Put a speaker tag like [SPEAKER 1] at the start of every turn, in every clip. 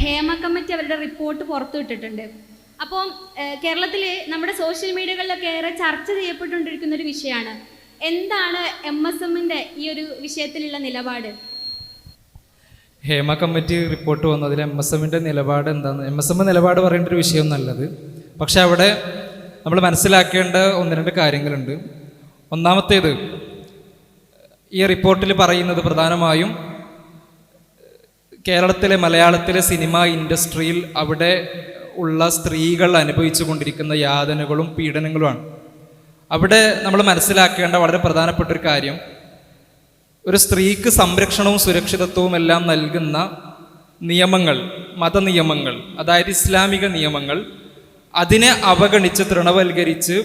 [SPEAKER 1] Hema committee അവരുടെ report പുറത്തുവിട്ടിട്ടുണ്ട് അപ്പോൾ കേരളത്തിൽ നമ്മുടെ സോഷ്യൽ മീഡിയകളിലൊക്കെ ഏറെ ചർച്ച ചെയ്യപ്പെട്ടുകൊണ്ടിരിക്കുന്ന ഒരു വിഷയമാണ്. എന്താണ് എം എസ് എമ്മിന്റെ ഈ ഒരു വിഷയത്തിലുള്ള നിലപാട്?
[SPEAKER 2] ഹേമ കമ്മിറ്റി റിപ്പോർട്ട് വന്നതിൽ എം എസ് എമ്മിന്റെ നിലപാട് എന്താണ് എം എസ് എം നിലപാട് പറയേണ്ട ഒരു വിഷയം നല്ലത്. പക്ഷെ അവിടെ നമ്മൾ മനസ്സിലാക്കേണ്ട ഒന്ന് രണ്ട് കാര്യങ്ങളുണ്ട്. ഒന്നാമത്തേത് ഈ റിപ്പോർട്ടിൽ പറയുന്നത് പ്രധാനമായും കേരളത്തിലെ മലയാളത്തിലെ സിനിമ ഇൻഡസ്ട്രിയിൽ അവിടെ ഉള്ള സ്ത്രീകൾ അനുഭവിച്ചു കൊണ്ടിരിക്കുന്ന യാതനകളും പീഡനങ്ങളുമാണ്. അവിടെ നമ്മൾ മനസ്സിലാക്കേണ്ട വളരെ പ്രധാനപ്പെട്ട ഒരു കാര്യം. ഒരു സ്ത്രീക്ക് സംരക്ഷണവും സുരക്ഷിതത്വവും എല്ലാം നൽകുന്ന നിയമങ്ങൾ മതനിയമങ്ങൾ അതായത് ഇസ്ലാമിക നിയമങ്ങൾ അതിനെ അവഗണിച്ച് തൃണവൽക്കരിച്ച്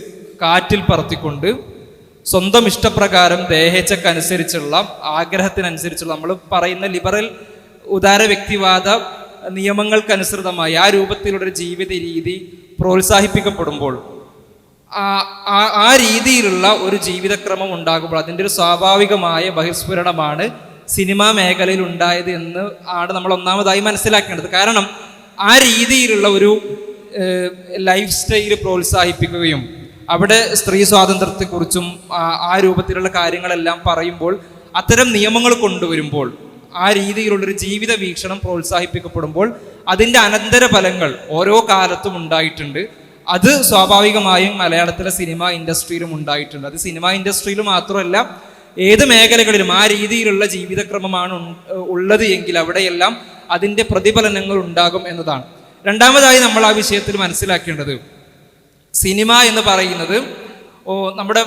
[SPEAKER 2] കാറ്റിൽ പറത്തിക്കൊണ്ട് സ്വന്തം ഇഷ്ടപ്രകാരം ദേഹേച്ഛക്കനുസരിച്ചുള്ള ആഗ്രഹത്തിനനുസരിച്ചുള്ള നമ്മൾ പറയുന്ന ലിബറൽ ഉദാര വ്യക്തിവാദ നിയമങ്ങൾക്കനുസൃതമായി ആ രൂപത്തിലുള്ള ജീവിത രീതി പ്രോത്സാഹിപ്പിക്കപ്പെടുമ്പോൾ ആ- രീതിയിലുള്ള ഒരു ജീവിതക്രമം ഉണ്ടാകുമ്പോൾ അതിന്റെ ഒരു സ്വാഭാവികമായ ബഹിസ്ഫുരണമാണ് സിനിമാ മേഖലയിൽ ഉണ്ടായത് എന്ന് ആണ് നമ്മൾ ഒന്നാമതായി മനസ്സിലാക്കേണ്ടത്. കാരണം ആ രീതിയിലുള്ള ഒരു ലൈഫ് സ്റ്റൈൽ പ്രോത്സാഹിപ്പിക്കുകയും അവിടെ സ്ത്രീ സ്വാതന്ത്ര്യത്തെക്കുറിച്ചും ആ രൂപത്തിലുള്ള കാര്യങ്ങളെല്ലാം പറയുമ്പോൾ അത്തരം നിയമങ്ങൾ കൊണ്ടുവരുമ്പോൾ ആ രീതിയിലുള്ളൊരു ജീവിത വീക്ഷണം പ്രോത്സാഹിപ്പിക്കപ്പെടുമ്പോൾ അതിന്റെ അനന്തരഫലങ്ങൾ ഓരോ കാലത്തും ഉണ്ടായിട്ടുണ്ട്. അത് സ്വാഭാവികമായും മലയാളത്തിലെ സിനിമ ഇൻഡസ്ട്രിയിലും ഉണ്ടായിട്ടുണ്ട്. അത് സിനിമ ഇൻഡസ്ട്രിയിൽ മാത്രമല്ല ഏത് മേഖലകളിലും ആ രീതിയിലുള്ള ജീവിതക്രമമാണ് ഉള്ളത് എങ്കിൽ അവിടെയെല്ലാം അതിന്റെ പ്രതിഫലനങ്ങൾ ഉണ്ടാകും എന്നതാണ്. രണ്ടാമതായി നമ്മൾ ആ വിഷയത്തിൽ മനസ്സിലാക്കേണ്ടത് സിനിമ എന്ന് പറയുന്നത് നമ്മുടെ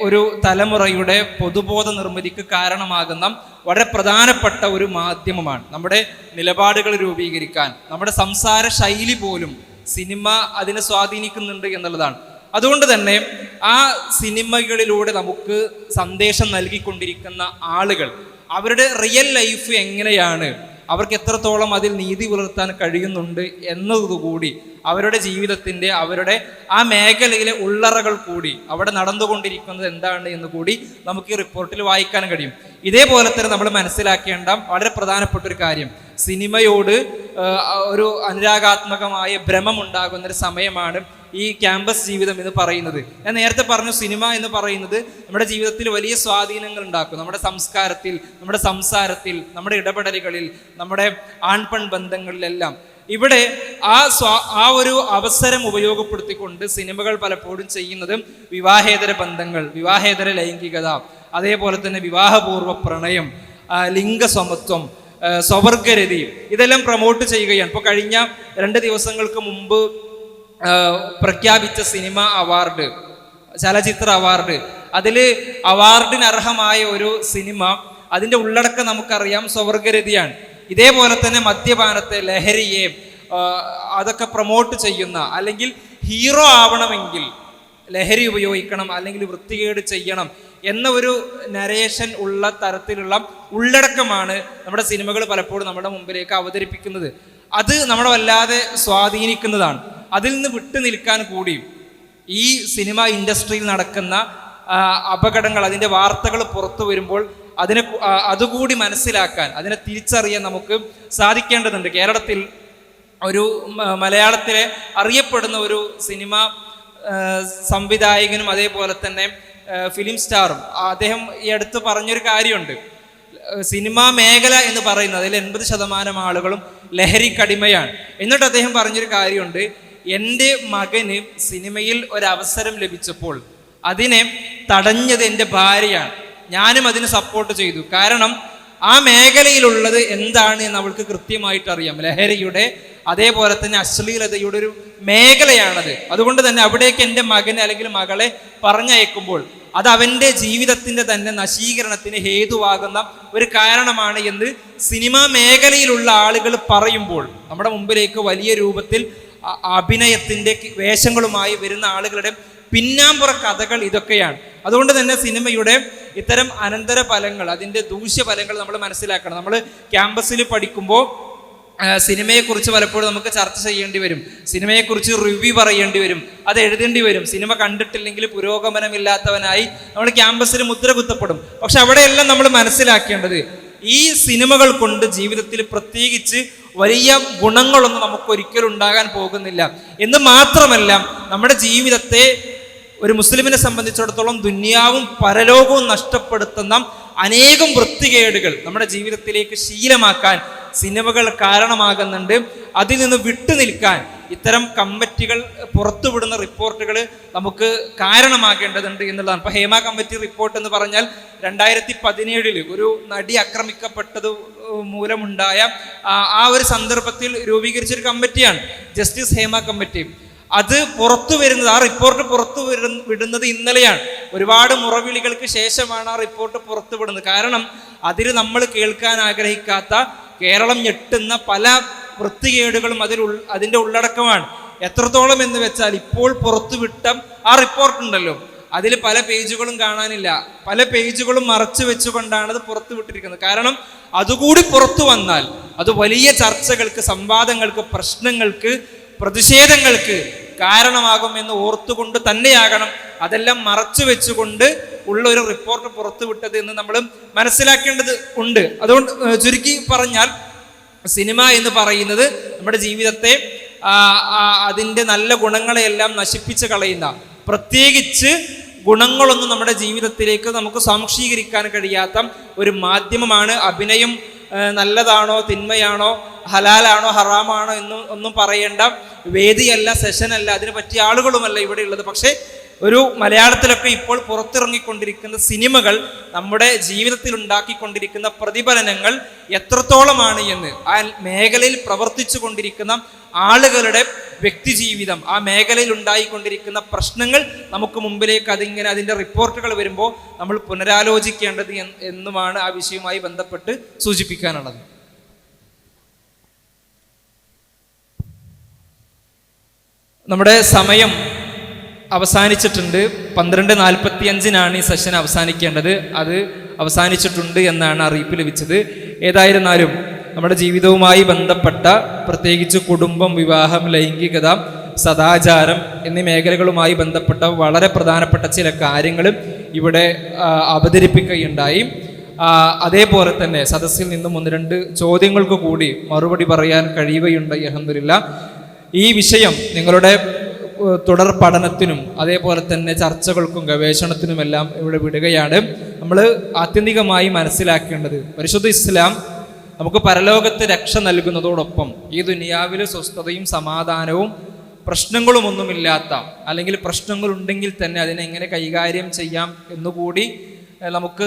[SPEAKER 2] ഒരു തലമുറയുടെ പൊതുബോധ നിർമ്മിതിക്ക് കാരണമാകുന്ന വളരെ പ്രധാനപ്പെട്ട ഒരു മാധ്യമമാണ്. നമ്മുടെ നിലപാടുകൾ രൂപീകരിക്കാൻ നമ്മുടെ സംസാര ശൈലി പോലും സിനിമ അതിനെ സ്വാധീനിക്കുന്നുണ്ട് എന്നുള്ളതാണ്. അതുകൊണ്ട് തന്നെ ആ സിനിമകളിലൂടെ നമുക്ക് സന്ദേശം നൽകിക്കൊണ്ടിരിക്കുന്ന ആളുകൾ അവരുടെ റിയൽ ലൈഫ് എങ്ങനെയാണ് അവർക്ക് എത്രത്തോളം അതിൽ നീതി പുലർത്താൻ കഴിയുന്നുണ്ട് എന്നതുകൂടി അവരുടെ ജീവിതത്തിന്റെ അവരുടെ ആ മേഖലയിലെ ഉള്ളറകൾ കൂടി അവിടെ നടന്നുകൊണ്ടിരിക്കുന്നത് എന്താണ് എന്ന് കൂടി നമുക്ക് ഈ റിപ്പോർട്ടിൽ വായിക്കാൻ കഴിയും. ഇതേപോലെ തന്നെ നമ്മൾ മനസ്സിലാക്കേണ്ട വളരെ പ്രധാനപ്പെട്ട ഒരു കാര്യം. സിനിമയോട് ഒരു അനുരാഗാത്മകമായ ഭ്രമം ഉണ്ടാകുന്ന ഒരു സമയമാണ് ഈ ക്യാമ്പസ് ജീവിതം എന്ന് പറയുന്നത്. ഞാൻ നേരത്തെ പറഞ്ഞു സിനിമ എന്ന് പറയുന്നത് നമ്മുടെ ജീവിതത്തിൽ വലിയ സ്വാധീനങ്ങൾ ഉണ്ടാക്കും. നമ്മുടെ സംസ്കാരത്തിൽ നമ്മുടെ സംസാരത്തിൽ നമ്മുടെ ഇടപെടലുകളിൽ നമ്മുടെ ആൺപെൺ ബന്ധങ്ങളിലെല്ലാം. ഇവിടെ ആ സ്വാ ആ ഒരു അവസരം ഉപയോഗപ്പെടുത്തിക്കൊണ്ട് സിനിമകൾ പലപ്പോഴും ചെയ്യുന്നത് വിവാഹേതര ബന്ധങ്ങൾ വിവാഹേതര ലൈംഗികത അതേപോലെ തന്നെ വിവാഹപൂർവ പ്രണയം ലിംഗസമത്വം ആ, സ്വവർഗരതി ഇതെല്ലാം പ്രൊമോട്ട് ചെയ്യുകയാണ്. ഇപ്പോൾ കഴിഞ്ഞ രണ്ട് ദിവസങ്ങൾക്ക് മുമ്പ് പ്രഖ്യാപിച്ച സിനിമ അവാർഡ് ചലച്ചിത്ര അവാർഡ് അതിൽ അവാർഡിന് അർഹമായ ഒരു സിനിമ അതിന്റെ ഉള്ളടക്കം നമുക്കറിയാം സ്വവർഗരതിയാണ്. ഇതേപോലെ തന്നെ മദ്യപാനത്തെ ലഹരിയെ അതൊക്കെ പ്രൊമോട്ട് ചെയ്യുന്ന അല്ലെങ്കിൽ ഹീറോ ആവണമെങ്കിൽ ലഹരി ഉപയോഗിക്കണം അല്ലെങ്കിൽ വൃത്തികേട് ചെയ്യണം എന്ന ഒരു നരേഷൻ ഉള്ള തരത്തിലുള്ള ഉള്ളടക്കമാണ് നമ്മുടെ സിനിമകൾ പലപ്പോഴും നമ്മുടെ മുമ്പിലേക്ക് അവതരിപ്പിക്കുന്നത്. അത് നമ്മളെ വല്ലാതെ സ്വാധീനിക്കുന്നതാണ്. അതിൽ നിന്ന് വിട്ടു നിൽക്കാൻ കൂടിയും ഈ സിനിമ ഇൻഡസ്ട്രിയിൽ നടക്കുന്ന അപകടങ്ങൾ അതിന്റെ വാർത്തകൾ പുറത്തു വരുമ്പോൾ അതിനെ അതുകൂടി മനസ്സിലാക്കാൻ അതിനെ തിരിച്ചറിയാൻ നമുക്ക് സാധിക്കേണ്ടതുണ്ട്. കേരളത്തിൽ ഒരു മലയാളത്തിലെ അറിയപ്പെടുന്ന ഒരു സിനിമ സംവിധായകനും അതേപോലെ തന്നെ ഫിലിം സ്റ്റാറും. അദ്ദേഹം ഈ അടുത്ത് പറഞ്ഞൊരു കാര്യമുണ്ട്. സിനിമാ മേഖല എന്ന് പറയുന്നത് അതിൽ എൺപത് ശതമാനം ആളുകളും ലഹരിക്കടിമയാണ് എന്നിട്ട് അദ്ദേഹം പറഞ്ഞൊരു കാര്യമുണ്ട്. എന്റെ മകന് സിനിമയിൽ ഒരവസരം ലഭിച്ചപ്പോൾ അതിനെ തടഞ്ഞത് എന്റെ ഭാര്യയാണ്. ഞാനും അതിന് സപ്പോർട്ട് ചെയ്തു. കാരണം ആ മേഖലയിലുള്ളത് എന്താണ് എന്ന് അവൾക്ക് കൃത്യമായിട്ട് അറിയാം. ലഹരിയുടെ അതേപോലെ തന്നെ അശ്ലീലതയുടെ ഒരു മേഖലയാണത്. അതുകൊണ്ട് തന്നെ അവിടേക്ക് എന്റെ മകനെ അല്ലെങ്കിൽ മകളെ പറഞ്ഞയക്കുമ്പോൾ അത് അവന്റെ ജീവിതത്തിന്റെ തന്നെ നശീകരണത്തിന് ഹേതുവാകുന്ന ഒരു കാരണമാണ് എന്ന് സിനിമാ മേഖലയിലുള്ള ആളുകൾ പറയുമ്പോൾ നമ്മുടെ മുമ്പിലേക്ക് വലിയ രൂപത്തിൽ അഭിനയത്തിന്റെ വേഷങ്ങളുമായി വരുന്ന ആളുകളുടെ പിന്നാമ്പുറ കഥകൾ ഇതൊക്കെയാണ്. അതുകൊണ്ട് തന്നെ സിനിമയുടെ ഇത്തരം അനന്തര ഫലങ്ങൾ അതിന്റെ ദൂഷ്യഫലങ്ങൾ നമ്മൾ മനസ്സിലാക്കണം. നമ്മൾ ക്യാമ്പസിൽ പഠിക്കുമ്പോൾ സിനിമയെക്കുറിച്ച് പലപ്പോഴും നമുക്ക് ചർച്ച ചെയ്യേണ്ടി വരും. സിനിമയെക്കുറിച്ച് റിവ്യൂ പറയേണ്ടി വരും. അത് എഴുതേണ്ടി വരും. സിനിമ കണ്ടിട്ടില്ലെങ്കിൽ പുരോഗമനമില്ലാത്തവനായി നമ്മൾ ക്യാമ്പസിൽ മുദ്ര കുത്തപ്പെടും. പക്ഷെ അവിടെയെല്ലാം നമ്മൾ മനസ്സിലാക്കേണ്ടത് ഈ സിനിമകൾ കൊണ്ട് ജീവിതത്തിൽ പ്രത്യേകിച്ച് വലിയ ഗുണങ്ങളൊന്നും നമുക്ക് ഒരിക്കലും ഉണ്ടാകാൻ പോകുന്നില്ല. എന്ന് മാത്രമല്ല നമ്മുടെ ജീവിതത്തെ ഒരു മുസ്ലിമിനെ സംബന്ധിച്ചിടത്തോളം ദുന്യാവും പരലോകവും നഷ്ടപ്പെടുത്തുന്ന അനേകം വൃത്തികേടുകൾ നമ്മുടെ ജീവിതത്തിലേക്ക് ശീലമാക്കാൻ സിനിമകൾ കാരണമാകുന്നുണ്ട്. അതിൽ നിന്ന് വിട്ടു നിൽക്കാൻ ഇത്തരം കമ്മിറ്റികൾ പുറത്തുവിടുന്ന റിപ്പോർട്ടുകൾ നമുക്ക് കാരണമാകേണ്ടതുണ്ട് എന്നുള്ളതാണ്. ഇപ്പൊ ഹേമ കമ്മിറ്റി റിപ്പോർട്ട് എന്ന് പറഞ്ഞാൽ രണ്ടായിരത്തി പതിനേഴിൽ ഒരു നടി ആക്രമിക്കപ്പെട്ടത് മൂലമുണ്ടായ ആ- ഒരു സന്ദർഭത്തിൽ രൂപീകരിച്ച ഒരു കമ്മിറ്റിയാണ് ജസ്റ്റിസ് ഹേമ കമ്മിറ്റി. അത് പുറത്തു വരുന്നത് ആ റിപ്പോർട്ട് പുറത്തു വിടുന്നത് ഇന്നലെയാണ്. ഒരുപാട് മുറവിളികൾക്ക് ശേഷമാണ് ആ റിപ്പോർട്ട് പുറത്തു വിടുന്നത് കാരണം അതിൽ നമ്മൾ കേൾക്കാൻ ആഗ്രഹിക്കാത്ത കേരളം ഞെട്ടുന്ന പല വൃത്തികേടുകളും അതിൽ അതിന്റെ ഉള്ളടക്കമാണ്. എത്രത്തോളം എന്ന് വെച്ചാൽ ഇപ്പോൾ പുറത്തുവിട്ട ആ റിപ്പോർട്ട് ഉണ്ടല്ലോ. അതിൽ പല പേജുകളും കാണാനില്ല. പല പേജുകളും മറച്ചു വെച്ചുകൊണ്ടാണ് അത് പുറത്തു വിട്ടിരിക്കുന്നത്. കാരണം അതുകൂടി പുറത്തു വന്നാൽ അത് വലിയ ചർച്ചകൾക്ക് സംവാദങ്ങൾക്ക് പ്രശ്നങ്ങൾക്ക് പ്രതിഷേധങ്ങൾക്ക് കാരണമാകുമെന്ന് ഓർത്തുകൊണ്ട് തന്നെയാകണം. അതെല്ലാം മറച്ചു വെച്ചുകൊണ്ട് ഉള്ള ഒരു റിപ്പോർട്ട് പുറത്തുവിട്ടത് എന്ന് നമ്മൾ മനസ്സിലാക്കേണ്ടത് ഉണ്ട്. അതുകൊണ്ട് ചുരുക്കി പറഞ്ഞാൽ സിനിമ എന്ന് പറയുന്നത് നമ്മുടെ ജീവിതത്തെ അതിന്റെ നല്ല ഗുണങ്ങളെയെല്ലാം നശിപ്പിച്ച് കളയുന്ന പ്രത്യേകിച്ച് ഗുണങ്ങളൊന്നും നമ്മുടെ ജീവിതത്തിലേക്ക് നമുക്ക് സ്വാംശീകരിക്കാൻ കഴിയാത്ത ഒരു മാധ്യമമാണ്. അഭിനയം നല്ലതാണോ തിന്മയാണോ ഹലാലാണോ ഹറാമാണോ എന്നും ഒന്നും പറയേണ്ട വേദിയല്ല സെഷനല്ല അതിന് പറ്റിയ ആളുകളുമല്ല ഇവിടെ ഉള്ളത്. പക്ഷേ ഒരു മലയാളത്തിലൊക്കെ ഇപ്പോൾ പുറത്തിറങ്ങിക്കൊണ്ടിരിക്കുന്ന സിനിമകൾ നമ്മുടെ ജീവിതത്തിൽ ഉണ്ടാക്കിക്കൊണ്ടിരിക്കുന്ന പ്രതിഫലനങ്ങൾ എത്രത്തോളമാണ് എന്ന് ആ മേഖലയിൽ പ്രവർത്തിച്ചു കൊണ്ടിരിക്കുന്ന ആളുകളുടെ വ്യക്തി ജീവിതം ആ മേഖലയിൽ ഉണ്ടായിക്കൊണ്ടിരിക്കുന്ന പ്രശ്നങ്ങൾ നമുക്ക് മുമ്പിലേക്ക് അതിങ്ങനെ അതിന്റെ റിപ്പോർട്ടുകൾ വരുമ്പോൾ നമ്മൾ പുനരാലോചിക്കേണ്ടത് എന്ന് എന്നുമാണ് ആ വിഷയവുമായി ബന്ധപ്പെട്ട് സൂചിപ്പിക്കാനുള്ളത്. നമ്മുടെ സമയം അവസാനിച്ചിട്ടുണ്ട്. പന്ത്രണ്ട് നാൽപ്പത്തി അഞ്ചിനാണ് ഈ സെഷൻ അവസാനിക്കേണ്ടത്. അത് അവസാനിച്ചിട്ടുണ്ട് എന്നാണ് അറിയിപ്പ് ലഭിച്ചത്. ഏതായിരുന്നാലും നമ്മുടെ ജീവിതവുമായി ബന്ധപ്പെട്ട പ്രത്യേകിച്ച് കുടുംബം വിവാഹം ലൈംഗികത സദാചാരം എന്നീ മേഖലകളുമായി ബന്ധപ്പെട്ട വളരെ പ്രധാനപ്പെട്ട ചില കാര്യങ്ങളും ഇവിടെ അവതരിപ്പിക്കുകയുണ്ടായി. അതേപോലെ തന്നെ സദസ്സിൽ നിന്നും ഒന്ന് രണ്ട് ചോദ്യങ്ങൾക്ക് കൂടി മറുപടി പറയാൻ കഴിയുകയുണ്ടായി അഹമ്മദില്ല ഈ വിഷയം നിങ്ങളുടെ തുടർ പഠനത്തിനും അതേപോലെ തന്നെ ചർച്ചകൾക്കും ഗവേഷണത്തിനുമെല്ലാം ഇവിടെ വിടുകയാണ്. നമ്മൾ ആത്യന്തികമായി മനസ്സിലാക്കേണ്ടത് പരിശുദ്ധ ഇസ്ലാം നമുക്ക് പരലോകത്ത് രക്ഷ നൽകുന്നതോടൊപ്പം ഈ ദുനിയാവിലെ സ്വസ്ഥതയും സമാധാനവും പ്രശ്നങ്ങളുമൊന്നുമില്ലാത്ത അല്ലെങ്കിൽ പ്രശ്നങ്ങളുണ്ടെങ്കിൽ തന്നെ അതിനെ എങ്ങനെ കൈകാര്യം ചെയ്യാം എന്നുകൂടി നമുക്ക്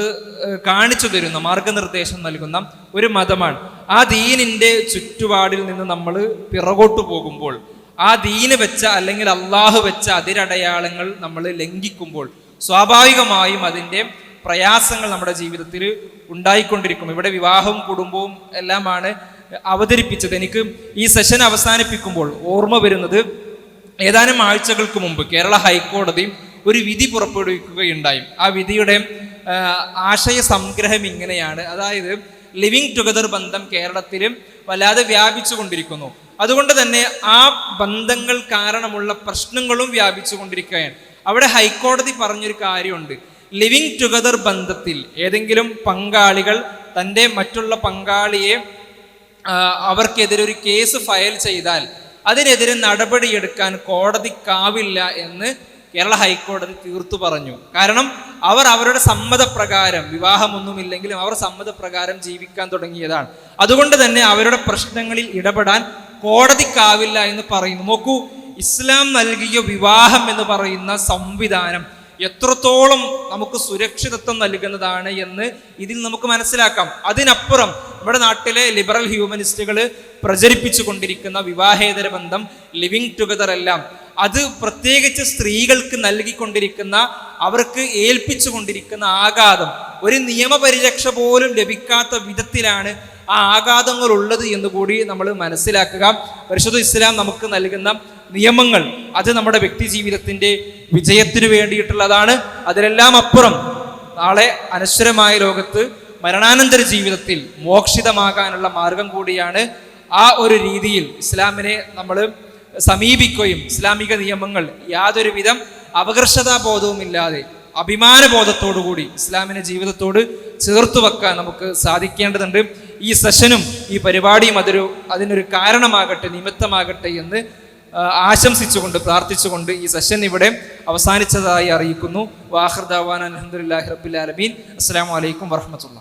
[SPEAKER 2] കാണിച്ചു തരുന്ന മാർഗനിർദ്ദേശം നൽകുന്ന ഒരു മതമാണ്. ആ ദീനിന്റെ ചുറ്റുപാടിൽ നിന്ന് നമ്മൾ പിറകോട്ട് പോകുമ്പോൾ ആ ദീന് വെച്ച അല്ലെങ്കിൽ അള്ളാഹു വെച്ച അതിരടയാളങ്ങൾ നമ്മൾ ലംഘിക്കുമ്പോൾ സ്വാഭാവികമായും അതിന്റെ പ്രയാസങ്ങൾ നമ്മുടെ ജീവിതത്തിൽ ഉണ്ടായിക്കൊണ്ടിരിക്കും. ഇവിടെ വിവാഹവും കുടുംബവും എല്ലാമാണ് അവതരിപ്പിച്ചത്. എനിക്ക് ഈ സെഷൻ അവസാനിപ്പിക്കുമ്പോൾ ഓർമ്മ വരുന്നത് ഏതാനും ആഴ്ചകൾക്ക് മുമ്പ് കേരള ഹൈക്കോടതി ഒരു വിധി പുറപ്പെടുവിക്കുകയുണ്ടായി. ആ വിധിയുടെ ആശയ സംഗ്രഹം ഇങ്ങനെയാണ്. അതായത് ലിവിങ് ടുഗദർ ബന്ധം കേരളത്തിലും വല്ലാതെ വ്യാപിച്ചു കൊണ്ടിരിക്കുന്നു അതുകൊണ്ട് തന്നെ ആ ബന്ധങ്ങൾ കാരണമുള്ള പ്രശ്നങ്ങളും വ്യാപിച്ചു കൊണ്ടിരിക്കുകയാണ്. അവിടെ ഹൈക്കോടതി പറഞ്ഞൊരു കാര്യമുണ്ട്. ലിവിങ് ടുഗദർ ബന്ധത്തിൽ ഏതെങ്കിലും പങ്കാളികൾ തന്റെ മറ്റുള്ള പങ്കാളിയെ അവർക്കെതിരെ ഒരു കേസ് ഫയൽ ചെയ്താൽ അതിനെതിരെ നടപടിയെടുക്കാൻ കോടതിക്കാവില്ല എന്ന് കേരള ഹൈക്കോടതി തീർത്തു പറഞ്ഞു. കാരണം അവർ അവരുടെ സമ്മതപ്രകാരം വിവാഹമൊന്നുമില്ലെങ്കിലും അവർ സമ്മതപ്രകാരം ജീവിക്കാൻ തുടങ്ങിയതാണ്. അതുകൊണ്ട് തന്നെ അവരുടെ പ്രശ്നങ്ങളിൽ ഇടപെടാൻ കോടതിക്കാവില്ല എന്ന് പറയുന്നു. നോക്കൂ ഇസ്ലാം നൽകിയ വിവാഹം എന്ന് പറയുന്ന സംവിധാനം എത്രത്തോളം നമുക്ക് സുരക്ഷിതത്വം നൽകുന്നതാണ് എന്ന് ഇതിൽ നമുക്ക് മനസ്സിലാക്കാം. അതിനപ്പുറം നമ്മുടെ നാട്ടിലെ ലിബറൽ ഹ്യൂമനിസ്റ്റുകൾ പ്രചരിപ്പിച്ചു കൊണ്ടിരിക്കുന്ന വിവാഹേതര ബന്ധം ലിവിങ് ടുഗദർ എല്ലാം അത് പ്രത്യേകിച്ച് സ്ത്രീകൾക്ക് നൽകിക്കൊണ്ടിരിക്കുന്ന അവർക്ക് ഏൽപ്പിച്ചു കൊണ്ടിരിക്കുന്ന ആഘാതം ഒരു നിയമപരിരക്ഷ പോലും ലഭിക്കാത്ത വിധത്തിലാണ് ആ ആഘാതങ്ങൾ ഉള്ളത് എന്ന് കൂടി നമ്മൾ മനസ്സിലാക്കുക. പരിശുദ്ധ ഇസ്ലാം നമുക്ക് നൽകുന്ന നിയമങ്ങൾ അത് നമ്മുടെ വ്യക്തി ജീവിതത്തിന്റെ വിജയത്തിന് വേണ്ടിയിട്ടുള്ളതാണ്. അതിലെല്ലാം അപ്പുറം നാളെ അനശ്വരമായ ലോകത്ത് മരണാനന്തര ജീവിതത്തിൽ മോക്ഷിതമാകാനുള്ള മാർഗം കൂടിയാണ്. ആ ഒരു രീതിയിൽ ഇസ്ലാമിനെ നമ്മൾ സമീപിക്കുകയും ഇസ്ലാമിക നിയമങ്ങൾ യാതൊരുവിധം അപകർഷതാബോധവുമില്ലാതെ അഭിമാനബോധത്തോടുകൂടി ഇസ്ലാമിനെ ജീവിതത്തോട് ചേർത്ത് വെക്കാൻ നമുക്ക് സാധിക്കേണ്ടതുണ്ട്. ഈ സെഷനും ഈ പരിപാടിയും അതൊരു അതിനൊരു കാരണമാകട്ടെ നിമിത്തമാകട്ടെ എന്ന് ആശംസിച്ചുകൊണ്ട് പ്രാർത്ഥിച്ചുകൊണ്ട് ഈ സെഷൻ ഇവിടെ അവസാനിച്ചതായി അറിയിക്കുന്നു. വാഹർദാവാൻ അലഹദില്ലാഹി റബ്ബിൽ ആലമീൻ. അസ്സാം വലൈക്കും വർഹമത്തുള്ള